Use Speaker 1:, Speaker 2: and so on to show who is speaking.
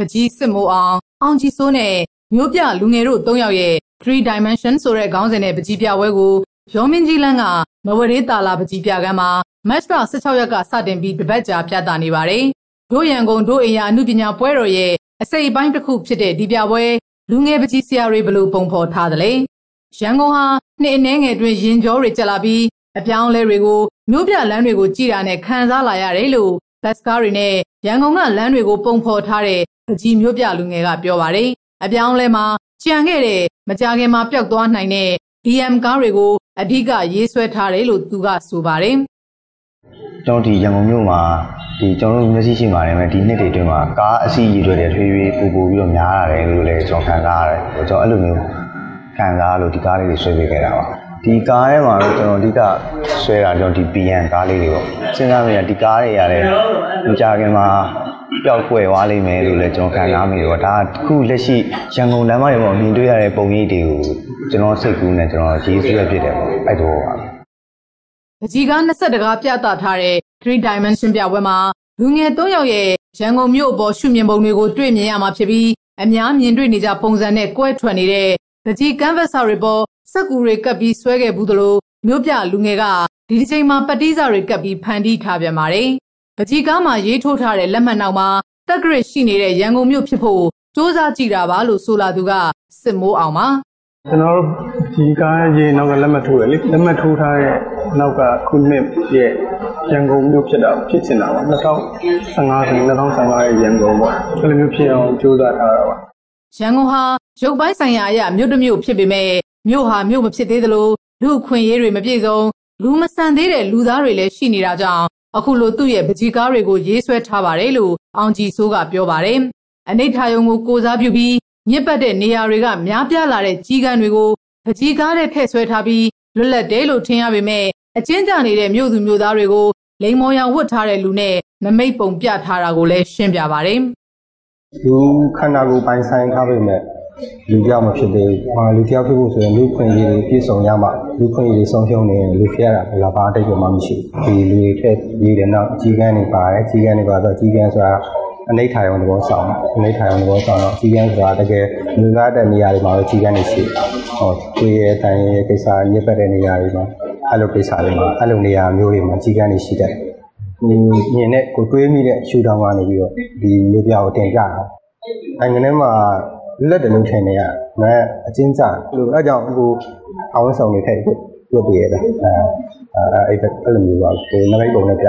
Speaker 1: ပကြီးစစ်မိုးအောင်အောင်ကြီးစိုးနဲ့မျိုးပြလူငယ်တို့၃ယောက်ရဲ့3 dimension ဆိုတဲ့ခေါင်းစဉ်နဲ့ပကြီးပြပွဲကိုရောမင်းကြီးလန်းကမဝရေးတာလာပကြီးပြကမ်းမှာမတ်လ16ရက်ကစတင်ပြီးတပတ်ကြာပြသနေပါတယ်။တို့ရန်ကုန်တို့အိမ်ယာအမှုပညာပွဲတော်ရဲ့အစိပ်အပိုင်းတစ်ခုဖြစ်တဲ့ဒီပြပွဲလူငယ်ပကြီးဆရာတွေဘလို့ပုံဖော်ထားသလဲ။ရန်ကုန်ဟာနှစ်အနည်းငယ်တွင်ရင်ကျော်တွေကျလာပြီးအပြောင်းလဲတွေကိုမြို့ပြလမ်းတွေကိုကြည်တာနဲ့ခံစားလာရတယ်လို့ဘတ်စကားတွေနဲ့ရန်ကုန်ကလမ်းတွေကိုပုံဖော်ထားတဲ့ ပကြီးမြို့ပြလူငယ်ကပြောပါတယ်။အပြောင်းလဲမှာကြံခဲ့တဲ့မကြခင်မှာပျောက်သွားနိုင်တဲ့ DM ကားတွေကိုအဓိကရေးဆွဲထားတယ်လို့သူကဆိုပါတယ်။
Speaker 2: ကျွန်တော်ဒီရန်ကုန်မြို့မှာဒီကျွန်တော်တို့မျက်စိရှိမှာလည်းဒီနှစ်တွေအတွင်းမှာကားအစီအရေတွေထွေးထွေးပူပူပြီးတော့များလာတယ်လို့လည်းကျွန်တော်ခံစားရတယ်။ကျွန်တော်အဲ့လိုမျိုးခံစားလို့ဒီကားလေးတွေဆွဲပေးခဲ့တာပါ။ ဒီကားထဲမှာတော့ကျွန်တော်အဓိကဆွဲတာကျွန်တော်ဒီ BN ကားလေးတွေပေါ့စဉ်းစားမိတာဒီကားတွေရတယ်မကြခင်မှာပျောက်ကွယ်သွားလိမ့်မယ်လို့လည်းကျွန်တော်ခံစားမိတော့ဒါခုလက်ရှိရန်ကုန်လမ်းမတွေပေါ်မြင်တွေ့ရတဲ့ပုံရိပ်တွေကိုကျွန်တော်စိတ်ကူးနဲ့ကျွန်တော်ရေးဆွဲဖြစ်တယ်ပေါ့အဲ့တော့ပါ
Speaker 1: ပကြီးကား20တကားပြသထားတဲ့3 dimension ပြပွဲမှာလူငယ်၃ယောက်ရဲ့ရန်ကုန်မြို့ပေါ်ရှုမြင်ပုံတွေကိုတွေ့မြင်ရမှာဖြစ်ပြီးအများမြင်တွေ့နေကြပုံစံနဲ့ကွဲထွက်နေတဲ့ပကြီး canvas တွေပေါ် စက်ကူတွေကပ်ပြီးဆွဲခဲ့ဘူးသလိုမြို့ပြလူငယ်ကဒီဒီချိန်မှာပတိစာတွေကပ်ပြီးဖန်တီးထားပြန်ပါတယ်။ပကြီးကားမှာရေးထိုးထားတဲ့လက်မှတ်နောက်မှာတက်ဂရစ်ရှိနေတဲ့ရန်ကုန်မြို့ဖြစ်ဖို့စူးစမ်းကြည့်တာပါလို့ဆိုလာသူကစစ်မိုးအောင်ပါ
Speaker 3: ကျွန်တော်တို့ဒီကားရေးနောက်ကလက်မှတ်ထိုးရလေလက်မှတ်ထိုးထားတဲ့နောက်ကခုနှစ်ရဲ့ရန်ကုန်မြို့ဖြစ်တာဖြစ်ချင်တာပါ2015ဆိုရင်2015ရဲ့ရန်ကုန်ပေါ့အဲ့လိုမျိုးဖြစ်အောင်စူးစမ်းထားတာပါ
Speaker 1: ရန်ကုန်ဟာရုပ်ပိုင်းဆိုင်ရာအရမြို့တစ်မြို့ဖြစ်ပေမဲ့ မြို့ဟာမြို့မဖြစ်သေးသလိုလူခွင့်ရေးတွေမပြည့်စုံလူမဆန်သေးတဲ့လူသားတွေလည်းရှိနေတာကြောင့်အခုလိုသူ့ရဲ့ပကြီးကားတွေကိုရေးဆွဲထားပါတယ်လို့အောင်ကြည်စိုးကပြောပါတယ်အနိဋ္ဌာယုံကိုကိုစားပြုပြီးညစ်ပတ်တဲ့နေရာတွေကများပြားလာတဲ့ကြီးကန်းတွေကိုပကြီးကားတဲ့ဖက်ဆွဲထားပြီးလွတ်လပ်တယ်လို့ထင်ရပေမဲ့အချင်းကြနေတဲ့မြို့သူမြို့သားတွေကိုလိန်မော်ရောင်ဝတ်ထားတဲ့လူနဲ့နမိတ်ပုံပြထားတာကိုလည်းရှင်းပြပါတယ်
Speaker 3: လူခန္ဓာကိုယ်ပိုင်ဆိုင်ထားပေမဲ့ လူတယောက်မဖြစ်သေးဘူး။ဟာလူတယောက်ဖြစ်ဖို့ဆိုရင်လူခွင့်ရေးတွေပြည့်စုံရမှလူခွင့်ရေးတွေဆုံးရှုံးနေလူဖြစ်ရတာဘယ်လာပါအတိတ်ကမှမရှိဘူး။ဒီလူတွေထက်ရေးတယ်နောက်ကြီးကန်းတွေပါတယ်ကြီးကန်းတွေပါတော့ကြီးကန်းဆိုတာအနိဋ္ဌာယုံသဘောဆောင်အနိဋ္ဌာယုံသဘောဆောင်တော့ကြီးကန်းဆိုတာတကယ်လူသားတဲ့နေရာတွေမှာတော့ကြီးကန်းတွေရှိဟောကိုရဲ့တိုင်ရဲ့ကိစ္စညစ်ပတ်တဲ့နေရာတွေမှာအဲ့လိုကိစ္စတွေမှာအဲ့လိုနေရာမျိုးတွေမှာကြီးကန်းတွေရှိတယ်မြင်တဲ့ကိုတွေးမိတဲ့ရှူတောင်ကနေပြီးတော့ဒီမျိုးပြကိုတင်ပြတာနိုင်ငံထဲမှာ လက်တယ်လို့ထင်နေရမဲ့အချင်းကြလို့အဲကြောင့်ဟိုအဝန်းဆောင်နေထိုက်ဖို့ပြပြရတာအဲအဲအဲ့လိုမျိုးပါကိုနမိတ်ပုံနဲ့ပြ